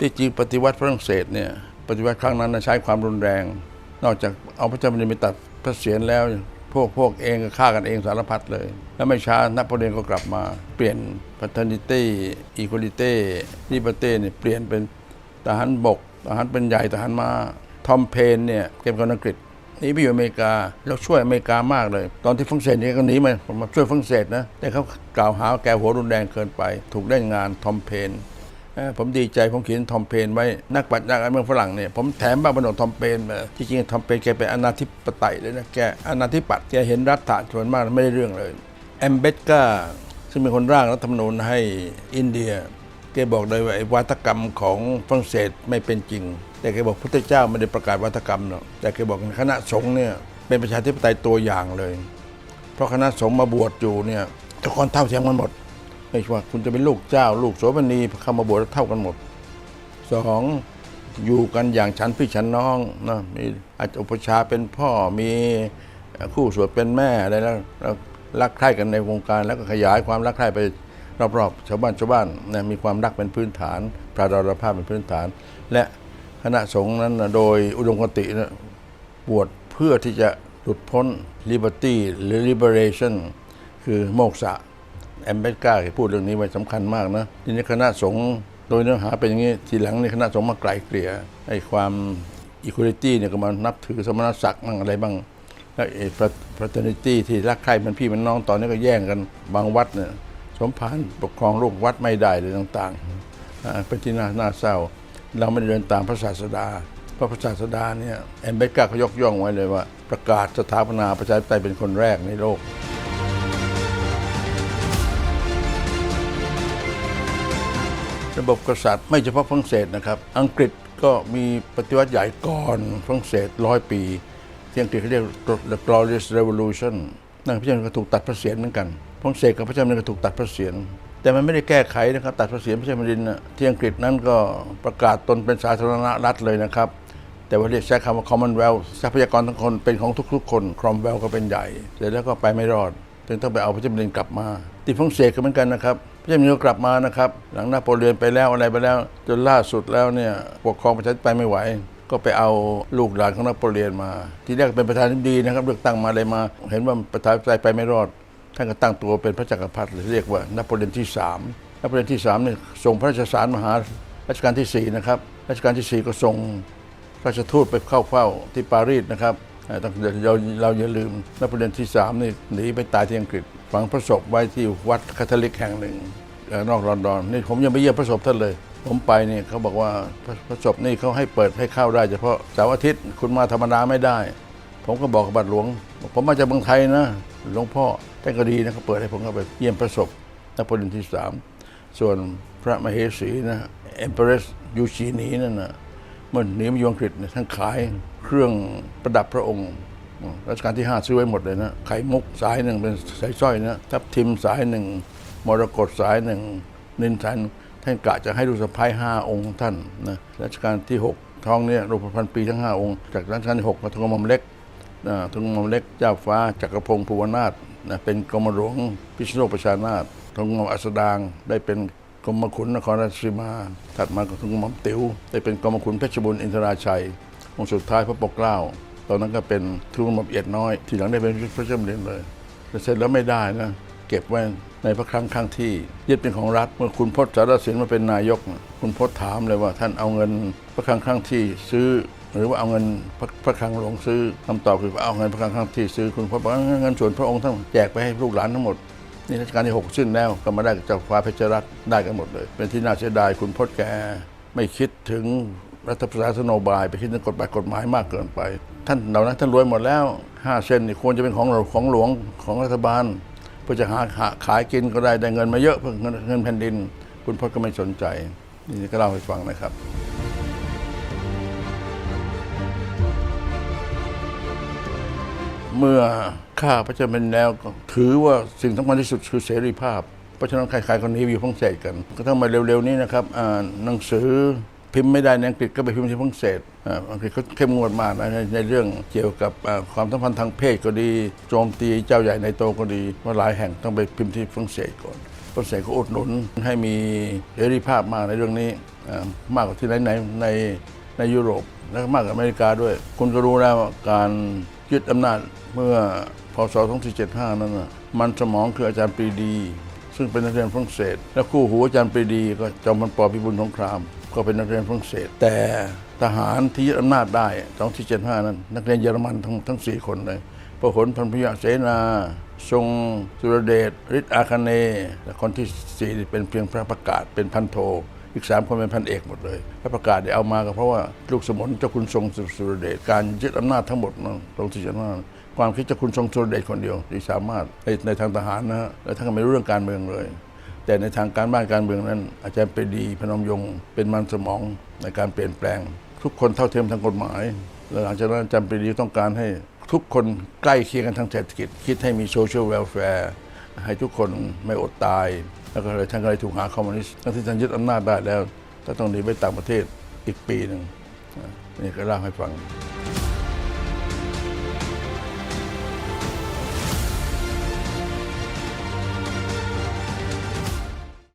ที่จริงปฏิวัติฝรั่งเศสเนี่ยปฏิวัติครั้งนั้นใช้ความรุนแรง นอกจากเอาพระเจ้าแผ่นดินไปตัดพระเศียรแล้ว พวกพวกเองก็ฆ่ากันเองสารพัดเลย แล้วไม่ช้านโปเลียนก็กลับมา เปลี่ยน paternity equality liberty เนี่ยเปลี่ยนเป็นทหารบกทหารเป็นใหญ่ทหารมาทอมเพนเนี่ยเก็บคนอังกฤษนีไปอยู่อเมริกาแล้วช่วยอเมริกามากเลย ตอนที่ฝรั่งเศสเนี่ยก็หนีมามาช่วยฝรั่งเศสนะแต่เขากล่าวหาว่าแกหัวรุนแรงเกินไป ถูกเล่นงานทอมเพน ผมดีใจผมเขียนทอมเพนไว้นักปรัชญาการเมืองฝรั่งเนี่ยผมแถมบ้าบนดทอมเพนมาที่จริงทอมเพนแกเป็นอนาธิปไตยเลยนะแกอนาธิปัตย์แกเห็นรัฐะส่วนมากไม่ได้เรื่องเลยแอมเบดกาซึ่งเป็นคนร่างรัฐธรรมนูญให้อินเดียแกบอกเลยว่าไอ้วัฒกรรมของฝรั่งเศสไม่เป็นจริง แต่แกบอกพระเจ้าไม่ได้ประกาศวัฒกรรมเนาะแต่แกบอกคณะสงฆ์เนี่ยเป็นประชาธิปไตยตัวอย่างเลย เพราะคณะสงฆ์มาบวชอยู่เนี่ยทุกคนเท่าเทียมกันหมด ไม่ใช่ว่าคุณจะเป็นลูกเจ้า ลูกโสภณีเข้ามาบวชเท่ากันหมดสองอยู่กันอย่างฉันพี่ฉันน้องนะมีอาจอุปชาเป็นพ่อมีคู่สวดเป็นแม่อะไรแล้วแล้วรักใคร่กันในวงการ แล้วก็ขยายความรักใคร่ไปรอบๆชาวบ้านชาวบ้านนะมีความรักเป็นพื้นฐานพระดารภาพเป็นพื้นฐาน และคณะสงฆ์นั้นนะโดยอุดมคตินะบวชเพื่อที่จะหลุดพ้น liberty หรือ liberation คือโมกษะ แอมเบดกาพูดเรื่องนี้ไว้สำคัญมากนะทีนี้คณะสงฆ์โดยเนื้อหาเป็นอย่างนี้ ทีหลังในคณะสงฆ์มาไกลเกลี่ยไอ้ความ equality เนี่ยก็มานับถือสมณศักดิ์บ้างอะไรบ้างแล้วไอ้ fraternity ที่รักใคร่มันพี่มันน้องตอนนี้ก็แย่งกันบางวัดเนี่ยสมภารปกครองลูกวัดไม่ได้เลยต่างๆเป็นที่น่าน่าเศร้า เราไม่ได้เดินตามพระศาสดาพระพระศาสดาเนี่ยแอมเบดกาเขายกย่องไว้เลยว่า ประกาศสถาปนาประชาธิปไตยเป็นคนแรกในโลก ระบบกษัตริย์ไม่เฉพาะฝรั่งเศสนะครับ อังกฤษก็มีปฏิวัติใหญ่ก่อนฝรั่งเศสร้อยปีที่อังกฤษเขาเรียก the glorious revolution นั่นพระเจ้าก็ถูกตัดพระเศียรเหมือนกันฝรั่งเศสกับพระเจ้าก็ถูกตัดพระเศียรแต่มันไม่ได้แก้ไขนะครับ ตัดพระเศียรพระเจ้าแผ่นดินที่อังกฤษนั้นก็ประกาศตนเป็นสาธารณรัฐเลยนะครับ แต่ว่าเรียกใช้คำว่า commonwealth ทรัพยากรทั้งคนเป็นของทุกๆคน cromwell ก็เป็นใหญ่เสร็จแล้วก็ไปไม่รอดจึงต้องไปเอาพระเจ้าแผ่นดินกลับมา ที่ฝรั่งเศสก็เหมือนกันนะครับพระเจ้าแผ่นดินก็กลับมานะครับ หลังนโปเลียนไปแล้วอะไรไปแล้ว จนล่าสุดแล้วเนี่ยปกครองประชาธิปไตยไม่ไหว ก็ไปเอาลูกหลานของนโปเลียนมา ที่แรกเป็นประธานาธิบดีนะครับเลือกตั้งมาอะไรมา เห็นว่าประชาธิปไตยไปไม่รอด ท่านก็ตั้งตัวเป็นพระจักรพรรดิเรียกว่านโปเลียนที่สามนโปเลียนที่สามเนี่ยส่งพระราชสารมหารัชกาลที่สี่นะครับรัชกาลที่สี่ก็ส่งราชทูตไปเข้าเฝ้าที่ปารีสนะครับ ต้องเราเราอย่าลืมนโปเลียนที่สามนี่หนีไปตายที่อังกฤษฝังพระศพไว้ที่วัดคาทอลิกแห่งหนึ่งนอกลอนดอนนี่ผมยังไม่เยี่ยมพระศพท่านเลย ผมไปเนี่ยเขาบอกว่าพระพระศพนี่เขาให้เปิดให้เข้าได้เฉพาะเสาร์อาทิตย์คุณมาธรรมดาไม่ได้ ผมก็บอกกับบัตรหลวง ผมมาจากเมืองไทยนะหลวงพ่อท่านก็ดีนะเขาเปิดให้ผมเข้าไปเยี่ยมพระศพนโปเลียนที่สามส่วนพระมเหสีนะเอ็มเพรสยูชีนีนั่นนะเมื่อหนีมาอยู่อังกฤษเนี่ยท่านขาย เครื่องประดับพระองค์รัชกาลที่ 5 ซื้อไว้หมดเลยนะ ไข่มุกสายหนึ่งเป็นสายสร้อยนะ ทับทิมสายหนึ่ง มรกตสายหนึ่ง นินทันท่านกะจะให้ลูกสะพ้ายห้าองค์ท่านนะ รัชกาลที่ 6 ท้องเนี่ยรูปพันปีทั้ง 5 องค์ จากรัชกาลที่6มาทรงกระหม่อมเล็กนะทรงกระหม่อมเล็กเจ้าฟ้าจักรพงศ์ภูวนาถนะเป็นกรมหลวงพิษณุโลกประชานาถทรงกรมอมอัสดางได้เป็นกรมขุนนครราชสีมา ถัดมาก็ทรงกรม่อมติ๋วได้เป็นกรมขุนเพชรบุญอินทราชัย องค์สุดท้ายพระปกเกล้าตอนนั้นก็เป็นทุนกระหม่อมเอียดน้อย ทีหลังได้เป็นพระเจ้าแผ่นดินเลยแต่เสร็จแล้วไม่ได้นะเก็บไว้ในพระครั้งข้างที่ยึดเป็นของรัฐเมื่อคุณพจน์สารสินมาเป็นนายก คุณพจน์ถามเลยว่า ท่านเอาเงินพระครั้งข้างที่ซื้อ หรือว่าเอาเงินพระพระคลังหลวงซื้อคำตอบคือเอาเงินพระคลังข้างที่ซื้อคุณพจน์บอกว่าเงินส่วนพระองค์ทั้งแจกไปให้ลูกหลานทั้งหมดนี่รัชกาลที่ 6 สิ้นแล้วก็มาได้จ้าฟ้าเพชรรัตน์ได้กันหมดเลย เป็นที่น่าเสียดายคุณพจน์แกไม่คิดถึง รัฐประศาสนโบาย ไปคิดถึงกฎหมายกฎหมายมากเกินไป ท่านเหล่านั้นท่านรวยหมดแล้ว5เส้นนี่ควรจะเป็นของเราของหลวงของรัฐบาล เพื่อจะหาหาขายกินก็ได้ได้เงินมาเยอะเพื่อเงินเงินแผ่นดิน คุณพจน์ก็ไม่สนใจ นี่ก็เล่าให้ฟังนะครับเมื่อข้าพระเจ้าเป็นแล้วถือว่าสิ่งสำคัญที่สุดคือเสรีภาพ เพราะฉะนั้นใครๆคนนี้อยู่ฝรั่งเศสกัน ก็ต้องมาเร็วๆนี้นะครับอ่าหนังสือ พิมพ์ไม่ได้ในอังกฤษก็ไปพิมพ์ที่ฝรั่งเศสอ่าอังกฤษเขาเข้มงวดมากนะในเรื่องเกี่ยวกับความสัมพันธ์ทางเพศก็ดีโจมตีเจ้าใหญ่ในโตก็ดีว่าหลายแห่งต้องไปพิมพ์ที่ฝรั่งเศสก่อนฝรั่งเศสก็อุดหนุนให้มีเสรีภาพมากในเรื่องนี้มากกว่าที่ไหนในในในยุโรปและมากกว่าอเมริกาด้วย คุณก็รู้แล้วว่าการยึดอำนาจเมื่อพศ 2475 นั้นมันสมองคืออาจารย์ปรีดี ซึ่งเป็นนักเรียนฝรั่งเศส และคู่หูอาจารย์ปรีดีก็จอมพลปพิบูลสงคราม ก็เป็นนักเรียนฝรั่งเศส แต่ทหารที่ยึดอำนาจได้2475 นั้น นักเรียนเยอรมันทั้งทั้งสี่คนเลยพหลพันพยาเสนา ทรงสุรเดชฤทธิ์อาคเนและคนที่สี่นี่เป็นเพียงพระประกาศเป็นพันโท อีกสามคนเป็นพันเอกหมดเลยพระประกาศได้เอามาก็เพราะว่าลูกสมุนเจ้าคุณทรงสุรเดชการยึดอำนาจทั้งหมดนั้นตรงที่จะว่าความคิดเจ้าคุณทรงสุรเดชคนเดียวที่สามารถในในทางทหารนะฮะและท่านก็ไม่รู้เรื่องการเมืองเลย แต่ในทางการบ้านการเมืองนั้น อาจารย์ปรีดีพนมยงค์เป็นมันสมองในการเปลี่ยนแปลง ทุกคนเท่าเทียมทางกฎหมายและหลังจากนั้นอาจารย์ปรีดีต้องการให้ทุกคนใกล้เคียงกันทางเศรษฐกิจ คิดให้มีโซเชียลเวลแฟร์ให้ทุกคนไม่อดตาย แล้วก็เลยท่านก็เลยถูกหาคอมมิวนิสต์ทั้งที่ท่านยึดอำนาจได้แล้วก็ต้องหนีไปต่างประเทศอีกปีหนึ่งนี่ก็เล่าให้ฟัง